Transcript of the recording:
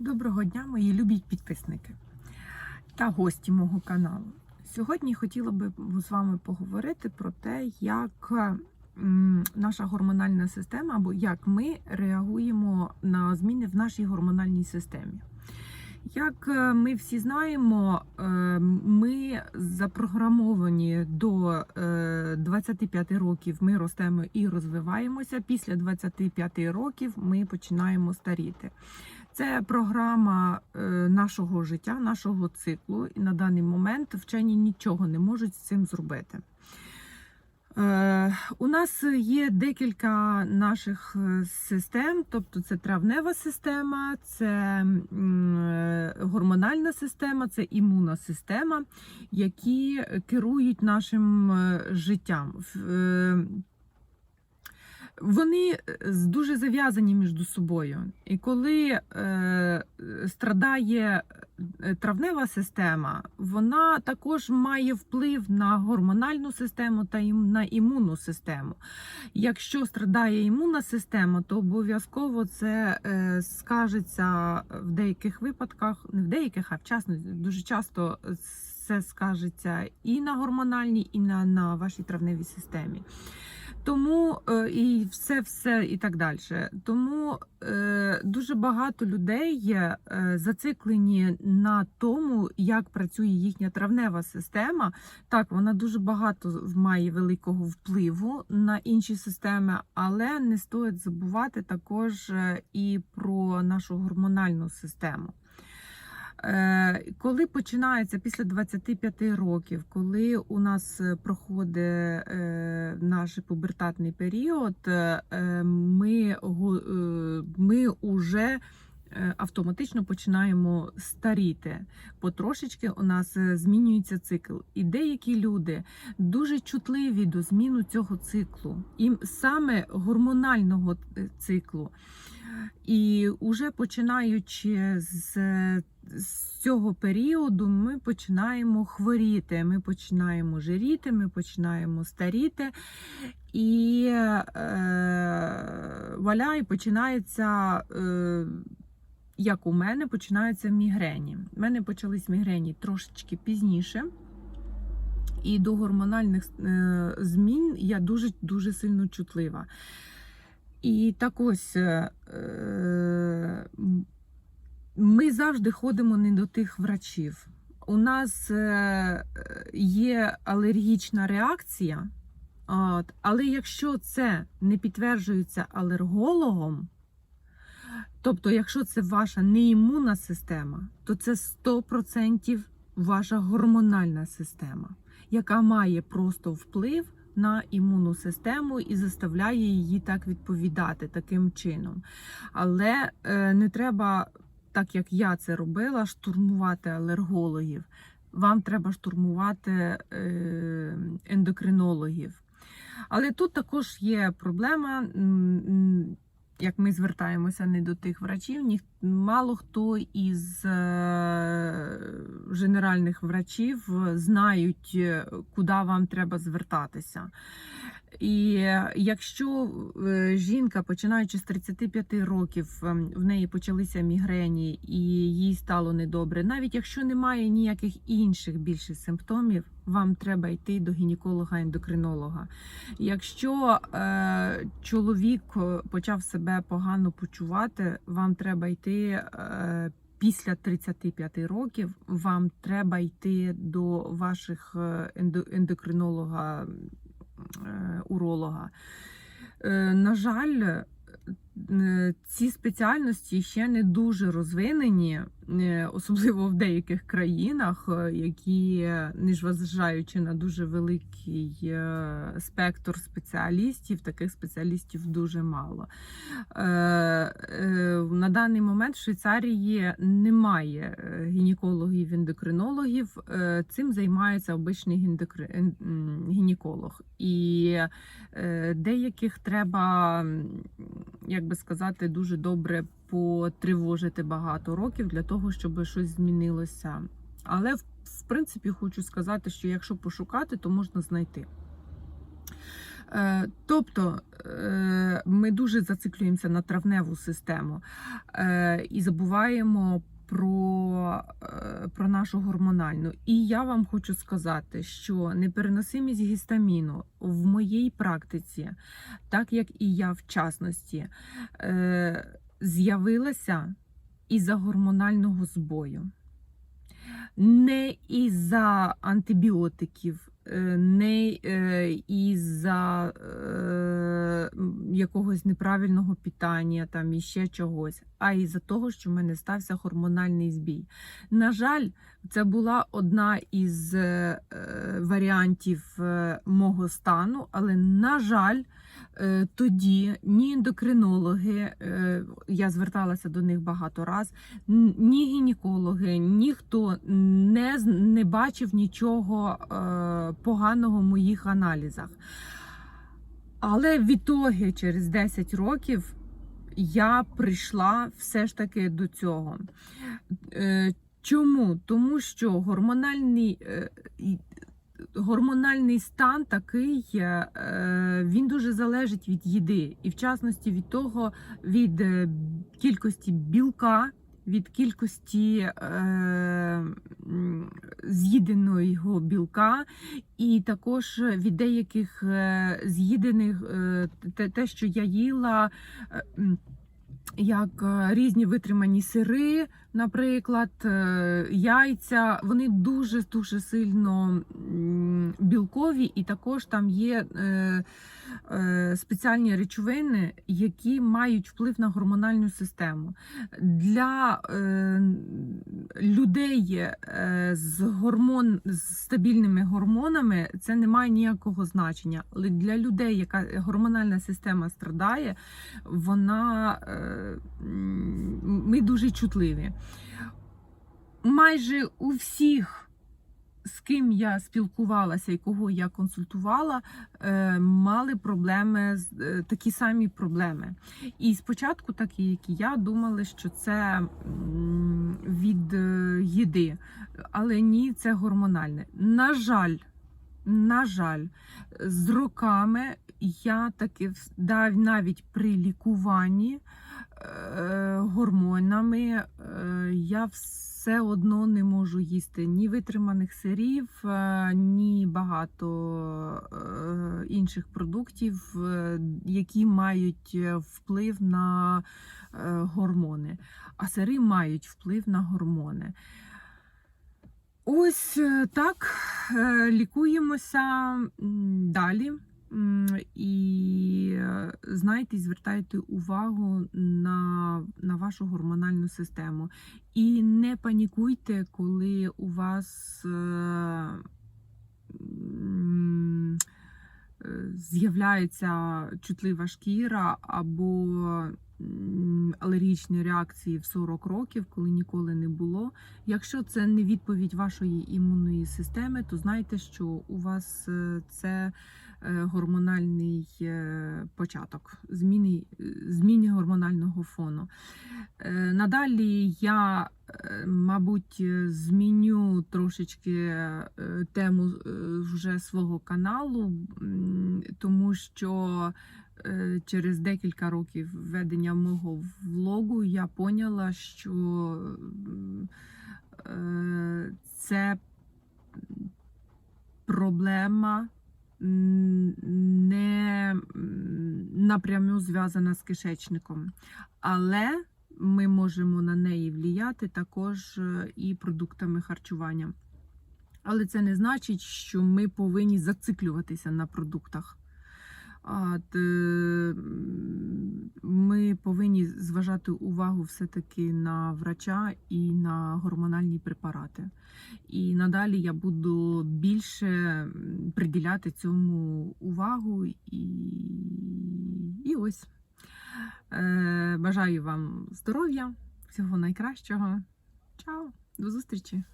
Доброго дня, мої любі підписники та гості мого каналу. Сьогодні хотіла би з вами поговорити про те, як наша гормональна система або як ми реагуємо на зміни в нашій гормональній системі. Як е, ми всі знаємо, е, ми запрограмовані до е, 25 років ми ростемо і розвиваємося. Після 25 років ми починаємо старіти. Це програма е, нашого життя, нашого циклу, і на даний момент вчені нічого не можуть з цим зробити. Е, У нас є декілька наших е, систем, тобто це травнева система, це гормональна система, це імунна система, які керують нашим життям. Вони е, дуже зав'язані між собою. І коли е, страдає е, травнева система, вона також має вплив на гормональну систему та на імунну систему. Якщо страдає імунна система, то обов'язково це е, скажеться в деяких випадках, не в деяких, а вчасно дуже часто це скажеться і на гормональній, і на, на вашій травневій системі. Тому е, і все, все і так далі. Тому е, дуже багато людей є е, зациклені на тому, як працює їхня травнева система. Так, вона дуже багато має великого впливу на інші системи, але не стоїть забувати також і про нашу гормональну систему. Е, Коли починається після 25 років, коли у нас е, проходить е, наш пубертатний період, ми, ми уже е, автоматично починаємо старіти. Потрошечки у нас змінюється цикл. І деякі люди дуже чутливі до зміну цього циклу, і саме гормонального циклу. І уже починаючи з, з цього періоду, ми починаємо хворіти, ми починаємо жиріти, ми починаємо старіти. І е, валя, і починається, е, як у мене, починаються мігрені. У мене почались мігрені трошечки пізніше. І до гормональних е, змін я дуже дуже сильно чутлива. І так ось е, ми завжди ходимо не до тих врачів. У нас е, є алергічна реакція, але якщо це не підтверджується алергологом, тобто, якщо це ваша неімунна система, то це 100% ваша гормональна система, яка має просто вплив на імунну систему і заставляє її так відповідати таким чином. Але е, не треба, так як я це робила, штурмувати алергологів. Вам треба штурмувати е, ендокринологів. Але тут також є проблема. Як ми звертаємося не до тих врачів, ні, мало хто із е, генеральних врачів знають, е, куди вам треба звертатися. І е, якщо е, жінка, починаючи з 35 років, ем, в неї почалися мігрені і їй стало недобре, навіть якщо немає ніяких інших більше симптомів, вам треба йти до гінеколога-ендокринолога. Якщо е, чоловік е, почав себе погано почувати, вам треба йти. Е, Після 35 років вам треба йти до ваших ендокринолога уролога. Е, На жаль, е, ці спеціальності ще не дуже розвинені, е, особливо в деяких країнах, е, які, незважаючи на дуже великий е, спектр спеціалістів, таких спеціалістів дуже мало. Е, е, На даний момент в Швейцарії немає е, гінекологів-ендокринологів. Е, Цим займається обичний гінеколог. І е, деяких треба, як би сказати, дуже добре потривожити багато років для того, щоб щось змінилося. Але в, принципі хочу сказати, що якщо пошукати, то можна знайти. Е, Тобто е, ми дуже зациклюємося на травневу систему е, і забуваємо про, е, про нашу гормональну. І я вам хочу сказати, що непереносимість гістаміну в моїй практиці, так як і я в частності, е, з'явилася із-за гормонального збою. Не із-за антибіотиків, е, не із-за е, м, якогось неправильного питання там і ще чогось, а із-за того, що в мене стався гормональний збій. На жаль, це була одна із е, варіантів е, мого стану, але на жаль, е, тоді ні ендокринологи, я зверталася до них багато раз, ні гінекологи, ніхто не, не бачив нічого поганого в моїх аналізах. Але відтоді, через 10 років, я прийшла все ж таки до цього. Е, Чому? Тому що гормональний, е, гормональний стан такий, е, він дуже залежить від їди, і в частності від того, від кількості білка, від кількості е, з'їденого білка, і також від деяких е, з'їдених е, те, що я їла. е, як різні витримані сири, наприклад, яйця, вони дуже дуже сильно білкові, і також там є спеціальні речовини, які мають вплив на гормональну систему. Для е, людей е, з гормон з стабільними гормонами це не має ніякого значення. Але для людей, яка гормональна система страдає, вона е, ми дуже чутливі. Майже у всіх, з ким я спілкувалася і кого я консультувала, е, мали проблеми е, такі самі проблеми. І спочатку, так і як і я, думали, що це від е, їди, але ні, це гормональне. На жаль, на жаль, з роками я таки навіть при лікуванні гормонами я все одно не можу їсти ні витриманих сирів, е, ні багато е, інших продуктів, е, які мають вплив на гормони. А сири мають вплив на гормони. Ось так лікуємося далі. І е, знайте, і звертайте увагу на, на вашу гормональну систему. І не панікуйте, коли у вас е, е, з'являється чутлива шкіра або алергічні реакції в 40 років, коли ніколи не було. Якщо це не відповідь вашої імунної системи, то знайте, що у вас е, це е, гормональний е, початок, зміни, зміни гормонального фону. Надалі я, мабуть, зміню трошечки тему вже свого каналу, тому що через декілька років ведення мого влогу я поняла, що е, це проблема не напряму зв'язана з кишечником, але ми можемо на неї влияти також е, і продуктами харчування. Але це не значить, що ми повинні зациклюватися на продуктах. А, Ми повинні зважати увагу все-таки на врача і на гормональні препарати. І надалі я буду більше приділяти цьому увагу і, і ось. Е, Бажаю вам здоров'я, всього найкращого. Чао, до зустрічі!